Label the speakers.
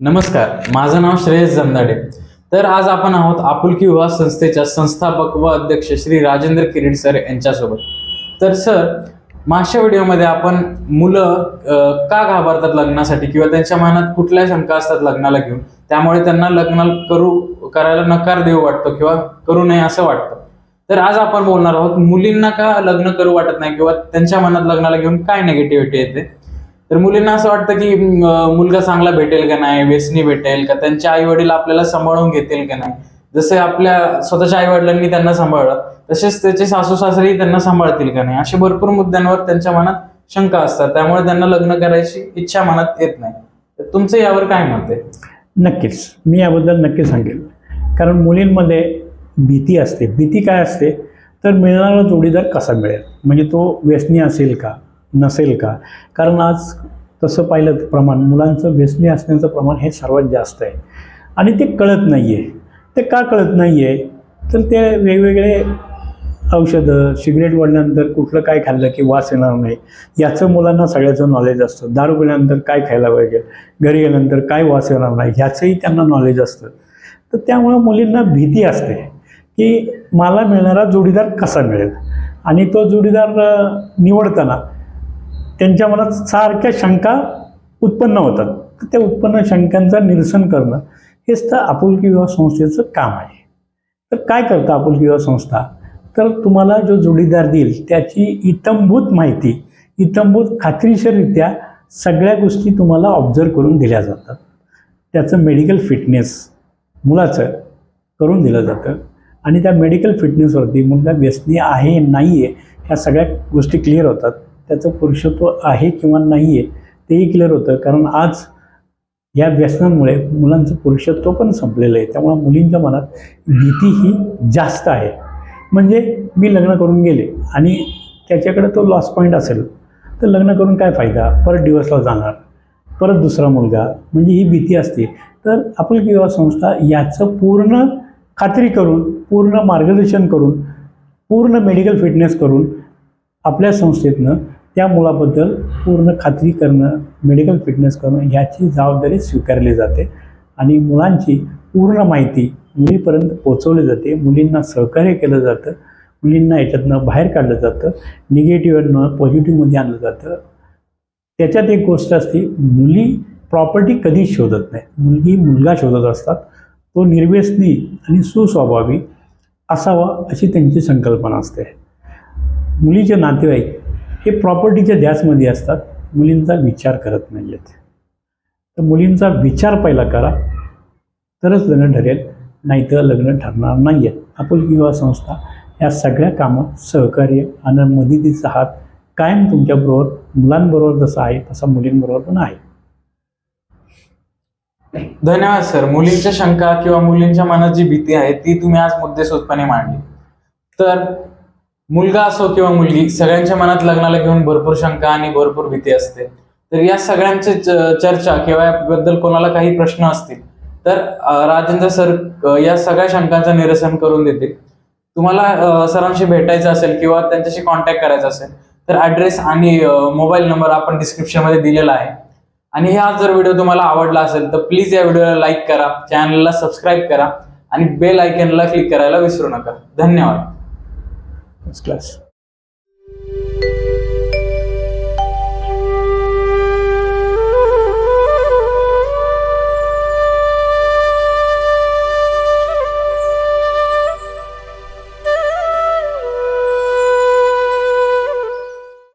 Speaker 1: नमस्कार माझं नाव श्रेयस जमदाडे. तर आज आपण आहोत आपुलकी विवाह संस्थेच्या संस्थापक व अध्यक्ष श्री राजेंद्र किरीट सर यांच्यासोबत. तर सर मागच्या व्हिडिओमध्ये आपण मुलं का घाबरतात लग्नासाठी किंवा त्यांच्या मनात कुठल्या शंका असतात लग्नाला घेऊन? त्यामुळे त्यांना लग्न करू करायला नकार देऊ वाटतो किंवा करू नये असं वाटतं. तर आज आपण बोलणार आहोत मुलींना का लग्न करू वाटत नाही किंवा त्यांच्या मनात लग्नाला घेऊन काय निगेटिव्हिटी येते? तर मुलींना असं वाटतं की मुलगा चांगला भेटेल का नाही व्यसनी भेटेल का त्यांचे आई वडील आपल्याला सांभाळून घेतील का नाही? जसे आपल्या स्वतःच्या आई वडिलांनी त्यांना सांभाळलं तसेच त्याचे सासू सासरेही त्यांना सांभाळतील का नाही? असे भरपूर मुद्द्यांवर त्यांच्या मनात शंका असतात. त्यामुळे त्यांना लग्न करायची इच्छा मनात येत नाही. तर तुमचं यावर काय मत आहे?
Speaker 2: नक्कीच. मी याबद्दल नक्की सांगेल. कारण मुलींमध्ये भीती असते. भीती काय असते? तर मिळणारा जोडीदार कसा मिळेल? म्हणजे तो व्यसनी असेल का? नसेल का? कारण आज तसं पाहिलं तर प्रमाण मुलांचं व्यसनी असण्याचं प्रमाण हे सर्वात जास्त आहे. आणि ते कळत नाही आहे ते का कळत नाही आहे तर ते वेगवेगळे औषधं सिगरेट वाढल्यानंतर कुठलं काय खाल्लं की वास येणार नाही याचं मुलांना सगळ्याचं नॉलेज असतं. दारू पिल्यानंतर काय खायला पाहिजे घरी गेल्यानंतर काय वास येणार नाही ह्याचंही त्यांना नॉलेज असतं. तर त्यामुळं मुलींना भीती असते की मला मिळणारा जोडीदार कसा मिळेल? आणि तो जोडीदार निवडताना त्यांच्या मनात सारख्या शंका उत्पन्न होतात. तर त्या उत्पन्न शंकांचं निरसन करणं हेच तर आपुलकी विवाह संस्थेचं काम आहे. तर काय करतं आपुलकी विवाह संस्था? तर तुम्हाला जो जोडीदार देईल त्याची इतंभूत माहिती इतंभूत खात्रीशीररित्या सगळ्या गोष्टी तुम्हाला ऑब्झर्व करून दिल्या जातात. त्याचं मेडिकल फिटनेस मुलाचं करून दिलं जातं. आणि त्या मेडिकल फिटनेसवरती मुलगा व्यसनी आहे नाही आहे ह्या सगळ्या गोष्टी क्लिअर होतात. त्याचं पुरुषत्व आहे किंवा नाही आहे तेही क्लिअर होतं. कारण आज या व्यसनांमुळे मुलांचं पुरुषत्व पण संपलेलं आहे. त्यामुळे मुलींच्या मनात भीती ही जास्त आहे. म्हणजे मी लग्न करून गेले आणि त्याच्याकडे तो लॉस पॉईंट असेल तर लग्न करून काय फायदा? परत डिवोर्सला जाणार परत दुसरा मुलगा म्हणजे ही भीती असते. तर आपुलकी विवाह संस्था याचं पूर्ण खात्री करून पूर्ण मार्गदर्शन करून पूर्ण मेडिकल फिटनेस करून आपल्या संस्थेतनं त्या मुलाबद्दल पूर्ण खात्री करणं मेडिकल फिटनेस करणं ह्याची जबाबदारी स्वीकारली जाते आणि मुलांची पूर्ण माहिती मुलीपर्यंत पोचवली जाते. मुलींना सहकार्य केलं जातं. मुलींना याच्यातनं बाहेर काढलं जातं. निगेटिव्हनं पॉझिटिव्हमध्ये आणलं जातं. त्याच्यात एक गोष्ट असते मुली प्रॉपर्टी कधीच शोधत नाही. मुलगी मुलगा शोधत असतात. तो निर्व्यसनी आणि सुस्वभावी असावा अशी त्यांची संकल्पना असते. मुलीचे नातेवाईक हे प्रॉपर्टीच्या ध्यासमध्ये असतात. मुलींचा विचार करत नाही आहेत तर मुलींचा विचार पहिला करा. तरच लग्न ठरेल. नाहीतर लग्न ठरणार नाही आहेत आपुलकी विवाह संस्था या सगळ्या कामात सहकार्य आणि मदतीचा हात कायम तुमच्याबरोबर मुलांबरोबर जसा आहे तसा मुलींबरोबर पण आहे.
Speaker 1: धन्यवाद सर. मुलींच्या शंका किंवा मुलींच्या मनात जी भीती आहे ती तुम्ही आज मुद्देसूदपणे मांडली. तर मुलगा असो किंवा मुलगी सगळ्यांच्या मनात लग्नाला घेऊन भरपूर शंका आणि भरपूर भीती असते. तर या सगळ्यांची चर्चा किंवा याबद्दल कोणाला काही प्रश्न असतील तर राजेंद्र सर या सगळ्या शंकांचं निरसन करून देतील. तुम्हाला सरांशी भेटायचं असेल किंवा त्यांच्याशी कॉन्टॅक्ट करायचा असेल तर ॲड्रेस आणि मोबाईल नंबर आपण डिस्क्रिप्शनमध्ये दिलेला आहे. आणि हा जर व्हिडिओ तुम्हाला आवडला असेल तर प्लीज या व्हिडिओला लाईक करा चॅनलला सबस्क्राईब करा आणि बेल आयकनला क्लिक करायला विसरू नका. धन्यवाद.
Speaker 2: It's class.